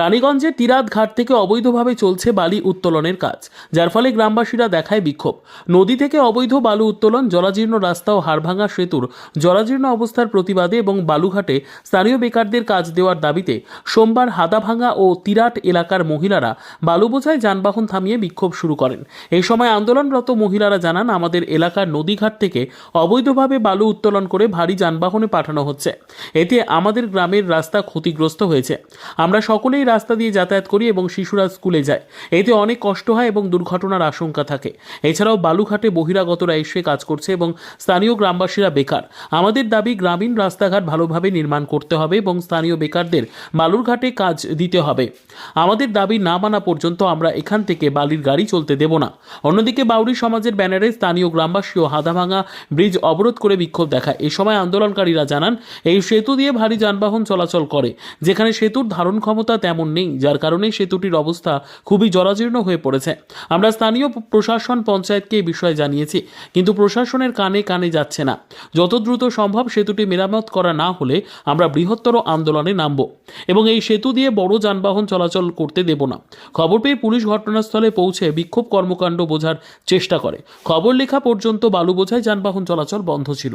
রানীগঞ্জের তিরাত ঘাট থেকে অবৈধভাবে চলছে বালি উত্তোলনের কাজ, যার ফলে গ্রামবাসীরা দেখায় বিক্ষোভ। নদী থেকে অবৈধ বালু উত্তোলন জরাজীর্ণ রাস্তা ও হাড়ভাঙা সেতুর জরাজীর্ণ অবস্থার প্রতিবাদে এবং বালুঘাটে স্থানীয় বেকারদের কাজ দেওয়ার দাবিতে সোমবার হাদাভাঙা ও তিরাট এলাকার মহিলারা বালু বোঝায় যানবাহন থামিয়ে বিক্ষোভ শুরু করেন। এই সময় আন্দোলনরত মহিলারা জানান, আমাদের এলাকার নদীঘাট থেকে অবৈধভাবে বালু উত্তোলন করে ভারী যানবাহনে পাঠানো হচ্ছে। এতে আমাদের গ্রামের রাস্তা ক্ষতিগ্রস্ত হয়েছে। আমরা সকলেই রাস্তা দিয়ে যাতায়াত করি এবং শিশুরা স্কুলে যায়। এতে অনেক কষ্ট হয় এবং দুর্ঘটনার আশঙ্কা থাকে। এছাড়াও বালুঘাটে বহিরাগতরা এসে কাজ করছে এবং স্থানীয় গ্রামবাসীরা বেকার। আমাদের দাবি, গ্রামীণ রাস্তাঘাট ভালোভাবে নির্মাণ করতে হবে এবং স্থানীয় বেকারদের বালুরঘাটে কাজ দিতে হবে। আমাদের দাবি, না মানা পর্যন্ত আমরা এখান থেকে বালির গাড়ি চলতে দেব না। অন্যদিকে বাউরি সমাজের ব্যানারে স্থানীয় গ্রামবাসী ও হাদাভাঙা ব্রিজ অবরোধ করে বিক্ষোভ দেখায়। এ সময় আন্দোলনকারীরা জানান, এই সেতু দিয়ে ভারী যানবাহন চলাচল করে, যেখানে সেতুর ধারণ ক্ষমতা তেমন নেই, যার কারণে সেতুটির অবস্থা খুবই জরাজীর্ণ হয়ে পড়েছে। আমরা স্থানীয় প্রশাসন পঞ্চায়েতকে এই বিষয়ে জানিয়েছি, কিন্তু প্রশাসনের কানে কানে যাচ্ছে না। যত দ্রুত সম্ভব সেতুটি মেরামত করা না হলে আমরা বৃহত্তর আন্দোলনে নামব এবং এই সেতু দিয়ে বড় যানবাহন চলাচল করতে দেব না। খবর পেয়ে পুলিশ ঘটনাস্থলে পৌঁছে বিক্ষোভ কর্মকাণ্ড বোঝার চেষ্টা করে। খবর লেখা পর্যন্ত বালু বোঝাই যানবাহন চলাচল বন্ধ ছিল।